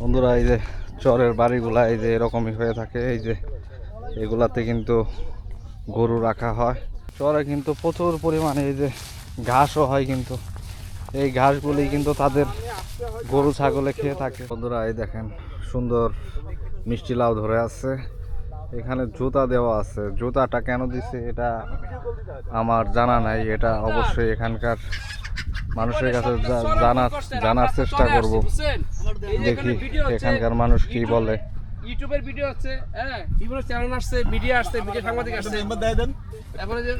বন্ধুরা, এই যে চরের বাড়িগুলা, এই যে এরকমই হয়ে থাকে। এই যে এগুলাতে কিন্তু গরু রাখা হয়। চরে কিন্তু প্রচুর পরিমাণে এই যে ঘাসও হয় কিন্তু। এই ঘাসগুলি কিন্তু তাদের গরু, ছাগলে খেয়ে থাকে। বন্ধুরা, এই দেখেন, সুন্দর মিষ্টি লাউ ধরে আছে। এখানে জুতা দেওয়া আছে। জুতাটা কেন দিছে, এটা আমার জানা নাই। এটা অবশ্যই এখানকার মানুষের কাছে জানার জানার চেষ্টা করব। দেখি এখানকার মানুষ কি বলে। ইউটিউবের ভিডিও আছে হ্যাঁ? বিভিন্ন চ্যানেল আসছে মিডিয়া আসছে মিডিয়া সাংবাদিক আসছে। তারপরে যে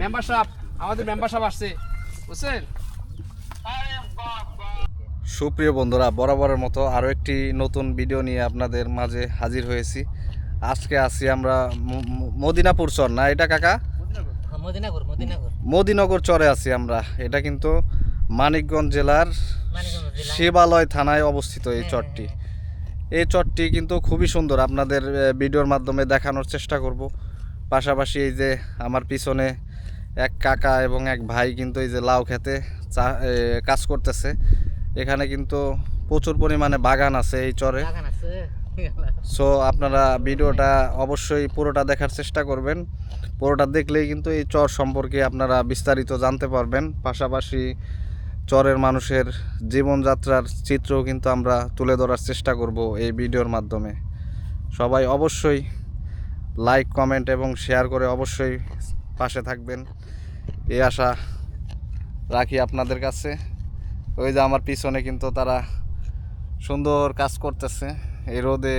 মেম্বারশিপ আমাদের মেম্বারশিপ আসছে বুঝছেন? সুপ্রিয় বন্ধুরা বরাবরের মতো আরও একটি নতুন ভিডিও নিয়ে আপনাদের মাঝে হাজির হয়েছি। আজকে আছি আমরা মদিনাপুর চর না এটা কাকা? মদিনগর চরে আছি আমরা। এটা কিন্তু মানিকগঞ্জ জেলার শিবালয় থানায় অবস্থিত এই চরটি। এই চরটি কিন্তু খুবই সুন্দর। আপনাদের ভিডিওর মাধ্যমে দেখানোর চেষ্টা করব। পাশাপাশি এই যে আমার পিছনে এক কাকা এবং এক ভাই কিন্তু এই যে লাউ খেতে কাজ করতেছে। এখানে কিন্তু প্রচুর পরিমাণে বাগান আছে এই চরে। সো আপনারা ভিডিওটা অবশ্যই পুরোটা দেখার চেষ্টা করবেন। পুরোটা দেখলেই কিন্তু এই চর সম্পর্কে আপনারা বিস্তারিত জানতে পারবেন। পাশাপাশি চরের মানুষের জীবনযাত্রার চিত্রও কিন্তু আমরা তুলে ধরার চেষ্টা করব এই ভিডিওর মাধ্যমে। সবাই অবশ্যই লাইক কমেন্ট এবং শেয়ার করে অবশ্যই পাশে থাকবেন। এই আশা রাখি আপনাদের কাছে। ওই যে আমার পিছনে কিন্তু তারা সুন্দর কাজ করতেছে। এই রোদে,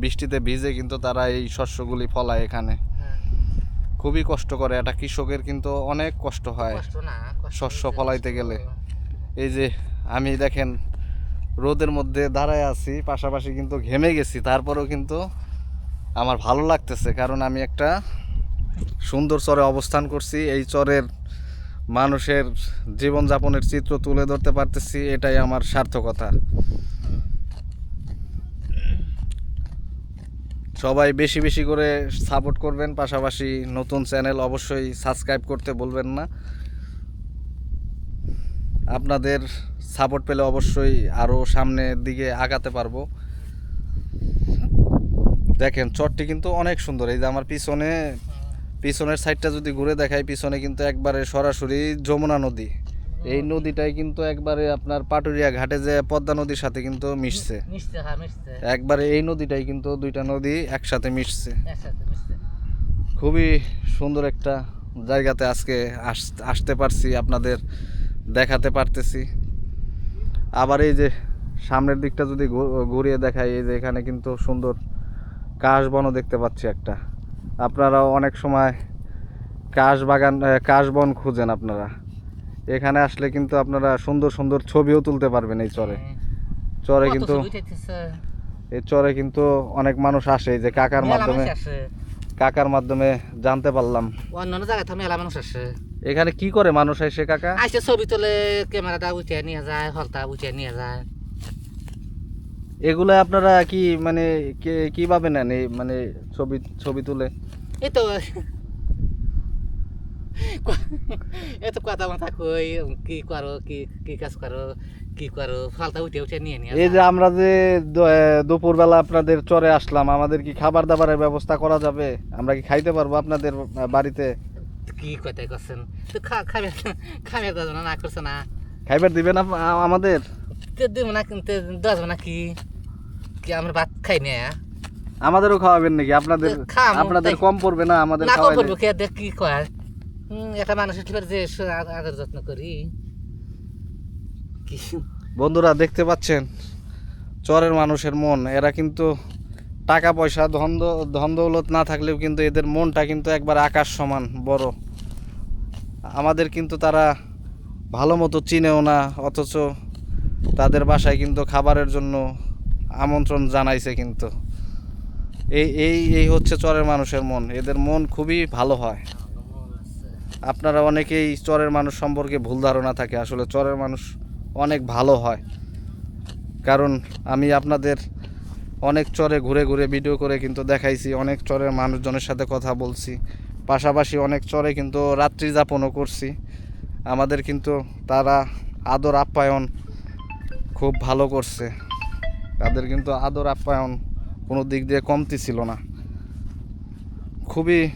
বৃষ্টিতে ভিজে কিন্তু তারা এই শস্যগুলি ফলায় এখানে। খুবই কষ্ট করে। এটা কৃষকের কিন্তু অনেক কষ্ট হয় শস্য ফলাইতে গেলে। এই যে আমি দেখেন রোদের মধ্যে দাঁড়ায় আছি পাশাপাশি কিন্তু ঘেমে গেছি তারপরেও কিন্তু আমার ভালো লাগতেছে কারণ আমি একটা সুন্দর চরে অবস্থান করছি এই চরের মানুষের জীবনযাপনের চিত্র তুলে ধরতে পারতেছি এটাই আমার সার্থকতা। সবাই বেশি বেশি করে সাপোর্ট করবেন, পাশাপাশি নতুন চ্যানেল অবশ্যই সাবস্ক্রাইব করতে বলবেন না। আপনাদের সাপোর্ট পেলে অবশ্যই আরও সামনের দিকে আগাতে পারব। দেখেন, চটটি কিন্তু অনেক সুন্দর। এই যে আমার পিছনে, পিছনের সাইডটা যদি ঘুরে দেখাই, পিছনে কিন্তু একবারে সরাসরি যমুনা নদী। এই নদীটাই কিন্তু একবারে আপনার পাটুরিয়া ঘাটে যে পদ্মা নদীর সাথে কিন্তু মিশছে। হ্যাঁ একবারে এই নদীটাই কিন্তু দুইটা নদী একসাথে মিশছে। খুবই সুন্দর একটা জায়গাতে আজকে আস- আসতে পারছি আপনাদের দেখাতে পারতেছি। আবার এই যে সামনের দিকটা যদি ঘুরিয়ে দেখাই এই যে এখানে কিন্তু সুন্দর কাশবনও দেখতে পাচ্ছি একটা। আপনারাও অনেক সময় কাশ বাগান কাশবন খুঁজেন আপনারা। এখানে আসলে কিন্তু আপনারা সুন্দর সুন্দর ছবিও তুলতে পারবেন এই চরে। চরে কিন্তু এই চরে কিন্তু অনেক মানুষ আসে যে কাকার মাধ্যমে। কাকার মাধ্যমে জানতে পারলাম। অন্যান্য জায়গায় তো মেলা মানুষ আসে। এখানে কি করে মানুষ এসে কাকা? আসে ছবি তোলে ক্যামেরাটা উঠে নিয়ে যায় হলটা উঠে নিয়ে যায়। এগুলো আপনারা কি মানে কে- কীভাবে নেন মানে ছবি ছবি তুলে? এই তো এই তো কথা মাথা কই কি করো কি কি কাজ করো কি করো ফলটা উঠে উঠে নিয়ে নিয়ে এই যে আমরা যে দুপুরবেলা আপনাদের চরে আসলাম আমাদের কি খাবার দাবারের ব্যবস্থা করা যাবে? আমরা কি খাইতে পারব আপনাদের বাড়িতে? কি কথাই করছেন তো খাবে খাবে না করছে না। খাইবার দিবেন আমাদের? দেবো না না কি? কি আমরা ভাত খাই না আমাদেরও খাওয়াবেন নাকি? আপনাদের আপনাদের কম পড়বে না আমাদের না খাওয়াইলে? করব কে দেখ কি কয়। একটা মানুষের ঠিকার যে আদর যত্ন করি। বন্ধুরা, দেখতে পাচ্ছেন? চরের মানুষের মন। এরা কিন্তু টাকা পয়সা, ধন দ- ধন দৌলত না থাকলেও কিন্তু এদের মনটা কিন্তু একবার আকাশ সমান, বড়। আমাদের কিন্তু তারা ভালো মতো চিনেও না, অথচ তাদের বাসায় কিন্তু খাবারের জন্য আমন্ত্রণ জানাইছে কিন্তু। এই এই এই হচ্ছে চরের মানুষের মন। এদের মন খুবই ভালো হয়। আপনারা অনেকেই চরের মানুষ সম্পর্কে ভুল ধারণা থাকে। আসলে চরের মানুষ অনেক ভালো হয়। কারণ আমি আপনাদের অনেক চরে ঘুরে ঘুরে ভিডিও করে কিন্তু দেখাইছি, অনেক চরের মানুষজনের সাথে কথা বলছি। পাশাপাশি অনেক চরে কিন্তু রাত্রি যাপনও করছি। আমাদের কিন্তু তারা আদর আপ্যায়ন খুব ভালো করছে। তাদের কিন্তু আদর আপ্যায়ন কোনো দিক দিয়ে কমতি ছিল না। খুবই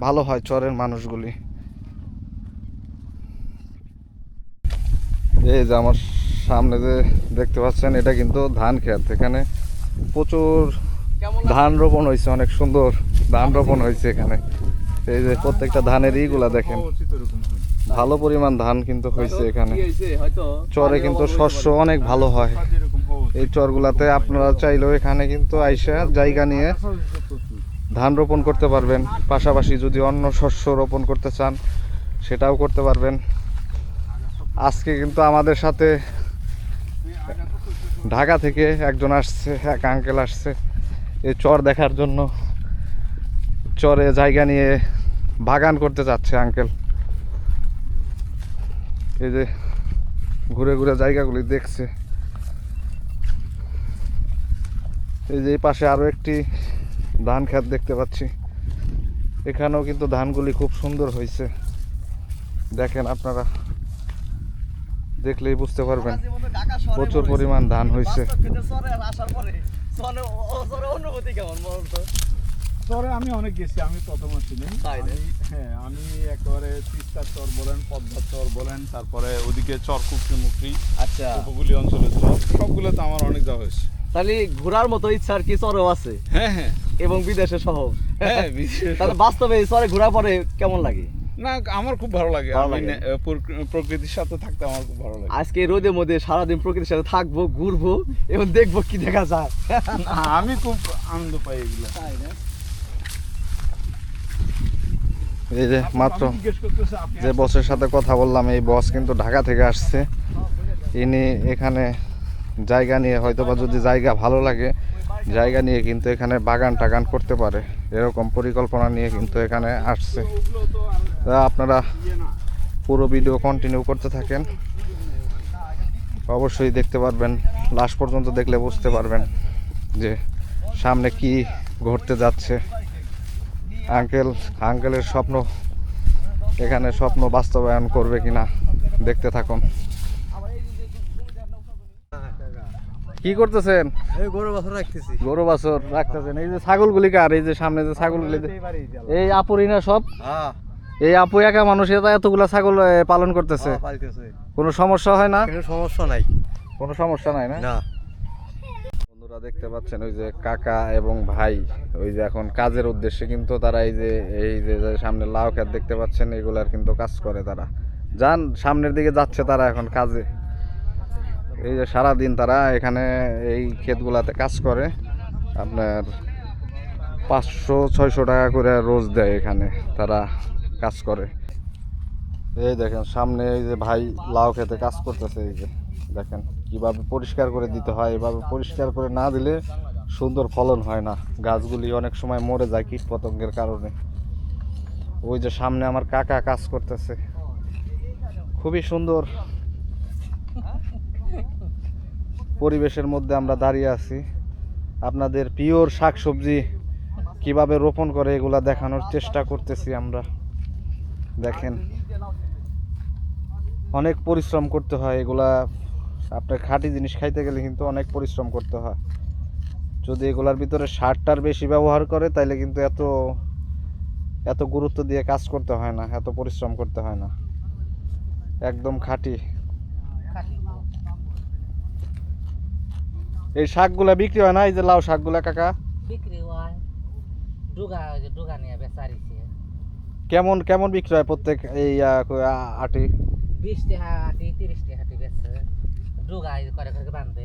ভালো হয় চরের মানুষগুলি। এই যে আমার সামনে যে দেখতে পাচ্ছেন এটা কিন্তু ধান ক্ষেত। এখানে প্রচুর ধান রোপণ হয়েছে অনেক সুন্দর ধান রোপণ হয়েছে এখানে। এই যে প্রত্যেকটা ধানের ইগুলা দেখেন ভালো পরিমাণ ধান কিন্তু হয়েছে এখানে। চরে কিন্তু শস্য অনেক ভালো হয়। এই চরগুলাতে আপনারা চাইলেও এখানে কিন্তু আইসা জায়গা নিয়ে ধান রোপণ করতে পারবেন। পাশাপাশি যদি অন্য শস্য রোপণ করতে চান সেটাও করতে পারবেন। আজকে কিন্তু আমাদের সাথে ঢাকা থেকে একজন আসছে, এক আঙ্কেল আসছে। এই চর দেখার জন্য চরে জায়গা নিয়ে বাগান করতে চাচ্ছে আঙ্কেল এই যে ঘুরে ঘুরে জায়গাগুলি দেখছে। এই যে পাশে আরও একটি ধান ক্ষেত দেখতে পাচ্ছি। এখানেও কিন্তু ধানগুলি খুব সুন্দর হয়েছে। দেখেন আপনারা। দেখলেই বুঝতে পারবেন। প্রচুর পরিমাণ ধান হয়েছে চরে আমি অনেক গেছি আমি প্রথম ছিলাম তাই হ্যাঁ আমি একেবারে তিস্তার চর বলেন পদ্মার চর বলেন তারপরে ওদিকে চর কুকরি মুকরি আচ্ছা। উপকূলীয় অঞ্চলের চর সবগুলোতে আমার অনেক যাওয়া হয়েছে। তাহলে ঘোরার মতো ইচ্ছা আর কি চরেও আছে? হ্যাঁ হ্যাঁ। এবং বিদেশে সহ? হ্যাঁ বিশেষ তাহলে বাস্তবে এই চরে ঘোরার পরে কেমন লাগে? না আমার খুব ভালো লাগে। আমি প্রকৃ- প্রকৃতির সাথে থাকতে আমার খুব ভালো লাগে। আজকে রোদের মধ্যে সারাদিন প্রকৃতির সাথে থাকব ঘুরবো এবং দেখব কি দেখা যায়। আমি খুব আনন্দ পাই এগুলো। এই যে মাত্র যে বসের সাথে কথা বললাম এই বস কিন্তু ঢাকা থেকে আসছে। ইনি এখানে জায়গা নিয়ে হয়তো বা যদি জায়গা ভালো লাগে জায়গা নিয়ে কিন্তু এখানে বাগান টাগান করতে পারে। এরকম পরিকল্পনা নিয়ে কিন্তু এখানে আসছে। আপনারা পুরো ভিডিও কন্টিনিউ করতে থাকেন। অবশ্যই দেখতে পারবেন। লাস্ট পর্যন্ত দেখলে বুঝতে পারবেন যে সামনে কি ঘটতে যাচ্ছে। আঙ্কেল, আঙ্কেলের স্বপ্ন, এখানে স্বপ্ন বাস্তবায়ন করবে কিনা দেখতে থাকুন। কি করতেছেন? এই গরু বছর রাখতেছি। গরু বাছর রাখতেছেন। এই যে ছাগলগুলি কার? এই যে সামনে যে ছাগলগুলি এই আপুরি না সব? হ্যাঁ। এই আপু একা মানুষ এটা এতগুলা ছাগল পালন করতেছে। পাইতেছে কোনো সমস্যা হয় না? কোনো সমস্যা নাই। কোনো সমস্যা নাই না? বন্ধুরা দেখতে পাচ্ছেন ওই যে কাকা এবং ভাই ওই যে এখন কাজের উদ্দেশ্যে কিন্তু তারা এই যে এই যে সামনে লাউ ক্ষেত দেখতে পাচ্ছেন এগুলার কিন্তু কাজ করে তারা। যান সামনের দিকে যাচ্ছে তারা এখন কাজে। এই যে সারাদিন তারা এখানে এই ক্ষেতগুলাতে কাজ করে। আপনার পাঁচশো, ছয়শো টাকা করে রোজ দেয় এখানে তারা কাজ করে। এই দেখেন, সামনে এই যে ভাই লাউ খেতে কাজ করতেছে, এই যে দেখেন, কীভাবে পরিষ্কার করে দিতে হয়, এভাবে পরিষ্কার করে না দিলে সুন্দর ফলন হয় না। গাছগুলি অনেক সময় মরে যায় কীট পতঙ্গের কারণে। ওই যে সামনে আমার কাকা কাজ করতেছে। খুবই সুন্দর পরিবেশের মধ্যে আমরা দাঁড়িয়ে আছি। আপনাদের পিওর শাকসবজি কীভাবে রোপণ করে এগুলা দেখানোর চেষ্টা করতেছি আমরা। দেখেন, অনেক পরিশ্রম করতে হয় এগুলা। আপনার খাঁটি জিনিস খাইতে গেলে কিন্তু অনেক পরিশ্রম করতে হয়। যদি এগুলার ভিতরে সারটার বেশি ব্যবহার করে, তাইলে কিন্তু এত এত গুরুত্ব দিয়ে কাজ করতে হয় না, এত পরিশ্রম করতে হয় না। একদম খাঁটি। এই শাকগুলা বিক্রি হয় না? এই যে লাউ শাকগুলা কাকা। বিক্রি হয়। ডুগা ডুগা নিয়ে বেচারিছে কেমন কেমন বিক্রি হয় প্রত্যেক এই আটি? বিশ টাকা হাঁটি তিরিশ টাকা বেচছে ডুগা এই করে করে বান্ধে।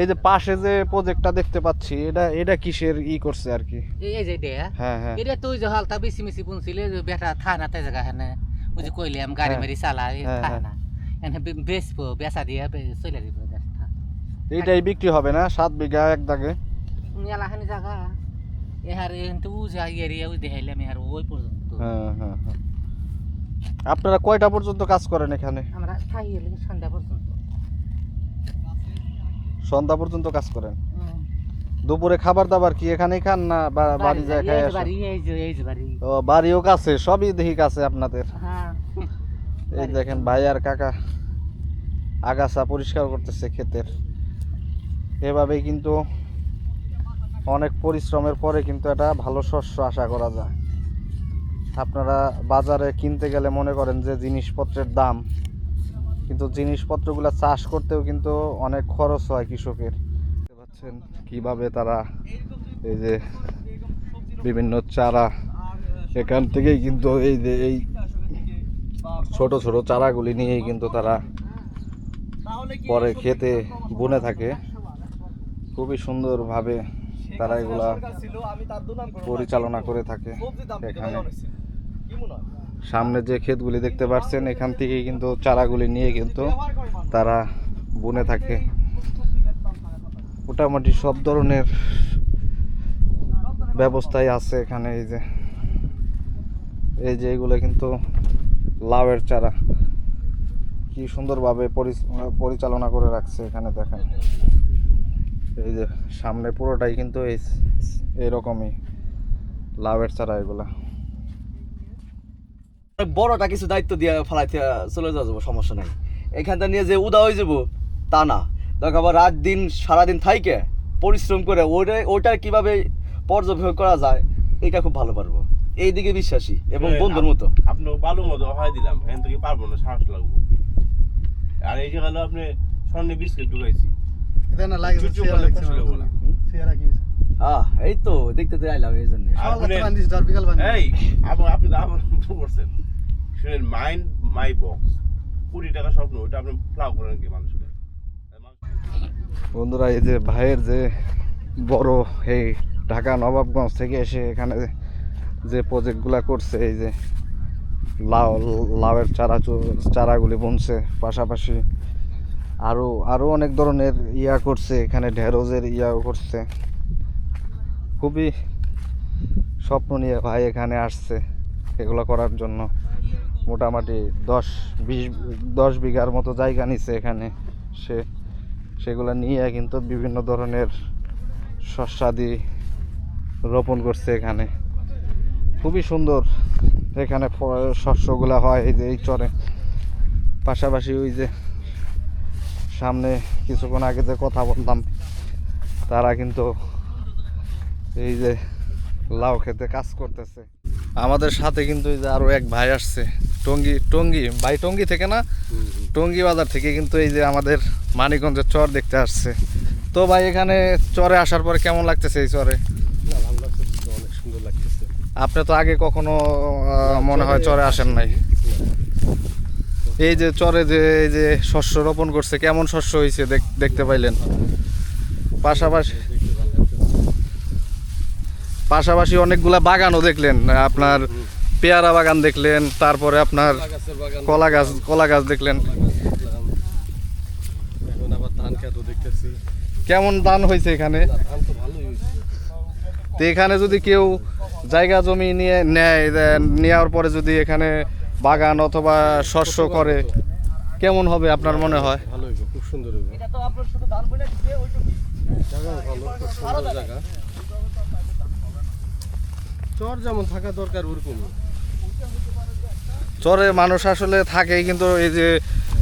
এই যে পাশে যে প্রজেক্টটা দেখতে পাচ্ছি এটা এটা কিসের ই করছে আর কি? এই যে ডে হ্যাঁ হ্যাঁ। এটা তুই যে হালতা বেশি মিশি বুনছিলে যে বেটা থানা তে জায়গা হেনে। ওই যে কইলাম গাড়ি হ্যাঁ। মারি চালা এই হ্যাঁ, থানা। এনে বেচবো বেচা দিয়ে চলে দিব। এইটাই বিক্রি হবে না সাত বিঘা এক দাগে। মেলা হানি জায়গা এহার এনতে উ যা এরিয়া ওই দেখাইলাম এহার ওই পর্যন্ত। হ্যাঁ হ্যাঁ হ্যাঁ। আপনারা কয়টা পর্যন্ত কাজ করেন এখানে? আমরা এলে সন্ধ্যা পর্যন্ত। সন্ধ্যা পর্যন্ত কাজ করেন? দুপুরে খাবার দাবার কি এখানেই খান না বাড়ি যায় খাই ও বাড়িও কাছে সবই দেখি কাছে আপনাদের। হ্যাঁ। এই দেখেন ভাই আর কাকা। আগাছা পরিষ্কার করতেছে ক্ষেতের। এভাবেই কিন্তু অনেক পরিশ্রমের পরে কিন্তু এটা ভালো শস্য আশা করা যায়। আপনারা বাজারে কিনতে গেলে মনে করেন যে জিনিসপত্রের দাম, কিন্তু জিনিসপত্রগুলো চাষ করতেও কিন্তু অনেক খরচ হয় কৃষকের। পাচ্ছেন কীভাবে তারা এই যে বিভিন্ন চারা এখান থেকেই কিন্তু এই যে এই ছোট ছোট চারাগুলি নিয়েই কিন্তু তারা পরে খেতে বুনে থাকে। খুবই সুন্দরভাবে তারা এগুলা পরিচালনা করে থাকে এখানে। সামনে যে ক্ষেতগুলি দেখতে পাচ্ছেন এখান থেকেই কিন্তু চারাগুলি নিয়ে কিন্তু তারা বুনে থাকে। মোটামুটি সব ধরনের ব্যবস্থাই আছে এখানে এই যে। এই যে এগুলো কিন্তু লাউয়ের চারা। কি সুন্দরভাবে পরিচালনা করে রাখছে এখানে দেখেন। এই যে সামনে পুরোটাই কিন্তু এই এরকমই লাউয়ের চারা এগুলা। বড়টা কিছু দায়িত্ব দিয়ে ফেলাইতে চলে যাওয়া যাব সমস্যা নাই। এখানটা নিয়ে যে উদা হয়ে যাব তা না। দেখো আবার রাত দিন সারাদিন থাইকে পরিশ্রম করে ওইটা ওইটা কীভাবে পর্যবেক্ষণ করা যায় এটা খুব ভালো পারব। এইদিকে বিশ্বাসী এবং হ্যাঁ, বন্ধুর মতো। আপনি ভালো মতো হয় দিলাম এখান থেকে পারব না সাহস লাগবো। আর এই জায়গায় আপনি স্বর্ণে বিস্কিট ঢুকাইছি। হ্যাঁ এই তো দেখতে তো আইলাম এই জন্য। এই আপনি করছেন। শুনেন মাইন্ড মাই বক্স কুড়ি টাকা স্বপ্ন ওটা আপনি ফ্লাও করেন কি মানুষকে? বন্ধুরা এই যে ভাইয়ের যে বড় এই ঢাকা নবাবগঞ্জ থেকে এসে এখানে যে প্রজেক্টগুলা করছে এই যে লাউ লাউয়ের চারা চু- চারাগুলি বুনছে পাশাপাশি আরও আরও অনেক ধরনের ইয়া করছে, এখানে ঢেঁড়সের ইয়াও করছে। খুবই স্বপ্ন নিয়ে ভাই এখানে আসছে এগুলো করার জন্য। মোটামুটি দশ, বিশ, দশ বিঘার মতো জায়গা নিছে এখানে সে। সেগুলো নিয়ে কিন্তু বিভিন্ন ধরনের শস্যাদি রোপণ করছে এখানে। খুবই সুন্দর এখানে শস্যগুলা হয় এই যে এই চরে। পাশাপাশি ওই যে সামনে কিছুক্ষণ আগে যে কথা বললাম তারা কিন্তু এই যে লাউ খেতে কাজ করতেছে। আমাদের সাথে কিন্তু এই যে আরও এক ভাই আসছে টঙ্গি টঙ্গি ভাই টঙ্গি থেকে না? টঙ্গি বাজার থেকে কিন্তু এই যে আমাদের মানিকগঞ্জের চর দেখতে আসছে। তো ভাই এখানে চরে আসার পরে কেমন লাগতেছে এই চরে? অনেক সুন্দর লাগতেছে। আপনি তো আগে কখনো মনে হয় চরে আসেন নাই। এই যে চরে যে এই যে শস্য রোপণ করছে কেমন শস্য হয়েছে দেখ- দেখতে পাইলেন? পাশাপাশি পাশাপাশি অনেকগুলা বাগানও দেখলেন আপনার পেয়ারা বাগান দেখলেন তারপরে আপনার কলা গাছ কলা গাছ দেখলেন। কেমন দান হয়েছে এখানে? তো এখানে যদি কেউ জায়গা জমি নিয়ে নেয় নেওয়ার পরে যদি এখানে বাগান অথবা শস্য করে কেমন হবে আপনার মনে হয়? ভালো খুব সুন্দর জায়গা। চর যেমন থাকা দরকার ওরকমই। চরে মানুষ আসলে থাকেই কিন্তু এই যে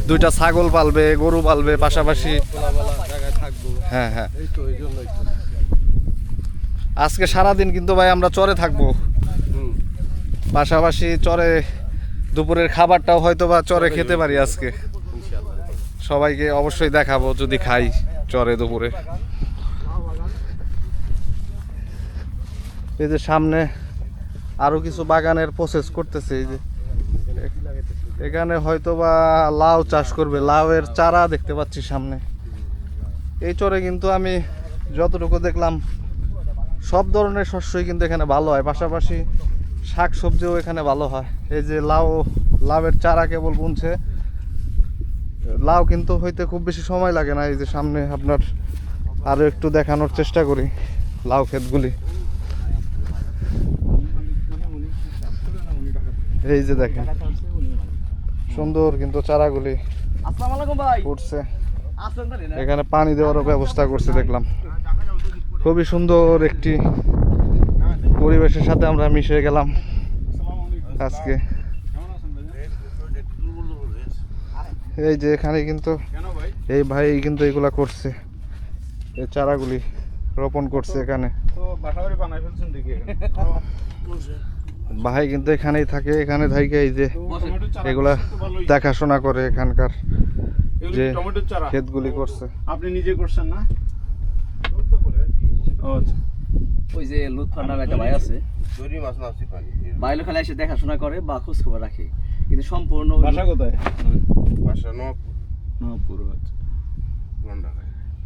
দুইটা ছাগল পালবে গরু পালবে পাশাপাশি খোলামেলা জায়গায় থাকব। হ্যাঁ হ্যাঁ। এই তো এই জন্যই তো। আজকে সারাদিন কিন্তু ভাই আমরা চরে থাকব। পাশাপাশি চরে দুপুরের খাবারটাও হয়তো বা চরে খেতে পারি আজকে। সবাইকে অবশ্যই দেখাবো যদি খাই চরে দুপুরে। এই যে সামনে আরও কিছু বাগানের প্রসেস করতেছে এই যে এখানে হয়তো বা লাউ চাষ করবে লাউয়ের চারা দেখতে পাচ্ছি সামনে। এই চরে কিন্তু আমি যতটুকু দেখলাম সব ধরনের শস্যই কিন্তু এখানে ভালো হয়। পাশাপাশি শাক সবজিও এখানে ভালো হয়। এই যে লাউ লাউয়ের চারা কেবল বুনছে। লাউ কিন্তু হইতে খুব বেশি সময় লাগে না এই যে সামনে আপনার আরও একটু দেখানোর চেষ্টা করি লাউ ক্ষেতগুলি। এই যে দেখেন সুন্দর কিন্তু চারাগুলি উঠছে? এখানে পানি দেওয়ারও ব্যবস্থা করছে দেখলাম। খুবই সুন্দর একটি পরিবেশের সাথে আমরা মিশে গেলাম আজকে। এই যে এখানে কিন্তু এই ভাই কিন্তু এগুলা করছে। এই চারাগুলি রোপণ করছে এখানে। ভাই কিন্তু এখানেই থাকে এখানে থাকে এই যে এগুলা। দেখাশোনা করে এখানকার যে ক্ষেতগুলি করছে। আপনি নিজে করছেন না? আচ্ছা। ওই যে লুৎফার নামে একটা ভাই আছে। না আছে খালি এসে দেখাশোনা করে বা খোঁজ খবর রাখে। কিন্তু সম্পূর্ণ বাসা কোথায়? বাসা নবপুর। আচ্ছা।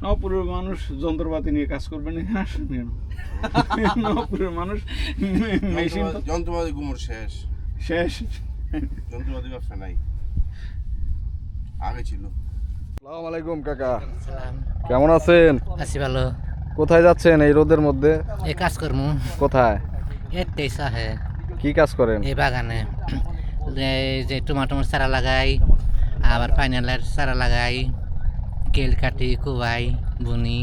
নবপুরের মানুষ যন্ত্রপাতি নিয়ে কাজ করবেন এখানে আসেন। নবপুরের মানুষ মেশিন যন্ত্রপাতি গুমর শেষ। শেষ। যন্ত্রপাতি ব্যবসা নাই। আগে ছিল। আসসালামু আলাইকুম কাকা। কেমন আছেন? আছি ভালো। কোথায় যাচ্ছেন এই রোদের মধ্যে? এই কাজ করমু। কোথায়? সাহে কি কাজ করেন? এই বাগানে। যে টমাটোর চারা লাগাই আবার পাইনালের চারা লাগাই কেল কাটি কুবাই বুনি।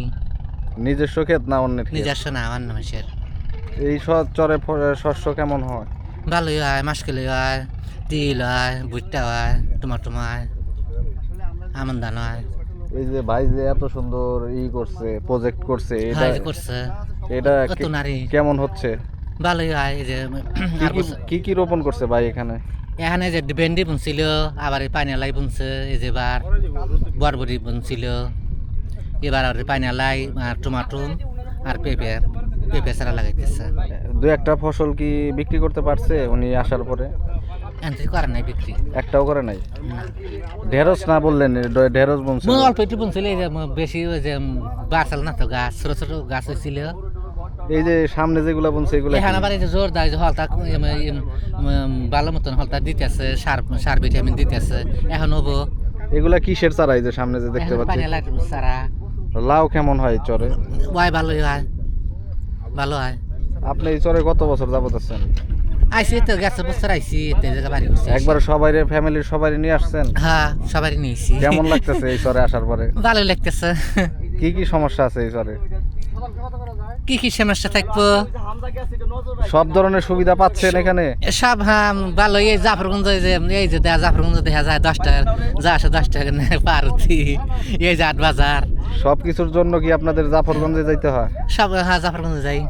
নিজস্ব ক্ষেত না অন্যের ক্ষেত? নিজস্ব না আমার নামের এই চরে শস্য কেমন হয়? ভালোই হয় মাসকেলি হয় তিল হয় ভুট্টা হয় টমাটো হয় আমন ধান হয়। এই যে ভাই যে এত সুন্দর ই করছে প্রজেক্ট করছে এটা করছে এটা কেমন হচ্ছে? ভালোই হয় এই যে কি কি রোপণ করছে ভাই এখানে? এখানে যে ভেন্ডি বুনছিল আবার এই পাইনালাই বুনছে এই যে এবার বরবরি বুনছিল এবার আর পাইনালাই আর টমাটো আর পেঁপে পেঁপে ছাড়া লাগাইতেছে। দু একটা ফসল কি বিক্রি করতে পারছে উনি আসার পরে? এনতে করে নাই বিক্রি। একটাও করে নাই? ঢেঁড়স না বললেন ঢেঁড়স মই অল্প একটু বুনছিল বেশি ওই যে বাড়ছিল না তো গাছ ছোট ছোট গাছ হয়েছিল। এই যে সামনে যেগুলা বলছে এগুলা? এখানে আবার এই যে জোর দেয় যে হলতা ভালো মতন হলতা দিতেছে সার সার ভিটামিন দিতেছে এখন হব। এগুলা কিসের চারা এই যে সামনে যে দেখতে পাচ্ছি? সারা লাউ কেমন হয় চরে? ওয়াই ভালোই হয় ভালো হয়। আপনি এই চরে কত বছর যাবত আছেন? আইসি তো গেছে বছর এতে জায়গা বাড়ি করছি। একবার সবাই ফ্যামিলির সবাই নিয়ে আসছেন? হ্যাঁ সবারই নিয়েছি। কেমন লাগতেছে এই চরে আসার পরে? ভালো লাগতেছে। কি কি সমস্যা আছে এই চরে? কি কি সমস্যা থাকব? সব ধরনের সুবিধা পাচ্ছেন এখানে? সব হ্যাঁ ভালো এই জাফরগঞ্জ এই যে এই যে দেখা জাফরগঞ্জ দেখা যায় দশ টাকা যা আসে দশ টাকা পারতি। এই যে আট বাজার। সব কিছুর জন্য কি আপনাদের জাফরগঞ্জে যাইতে হয়? সব হ্যাঁ জাফরগঞ্জে যাই।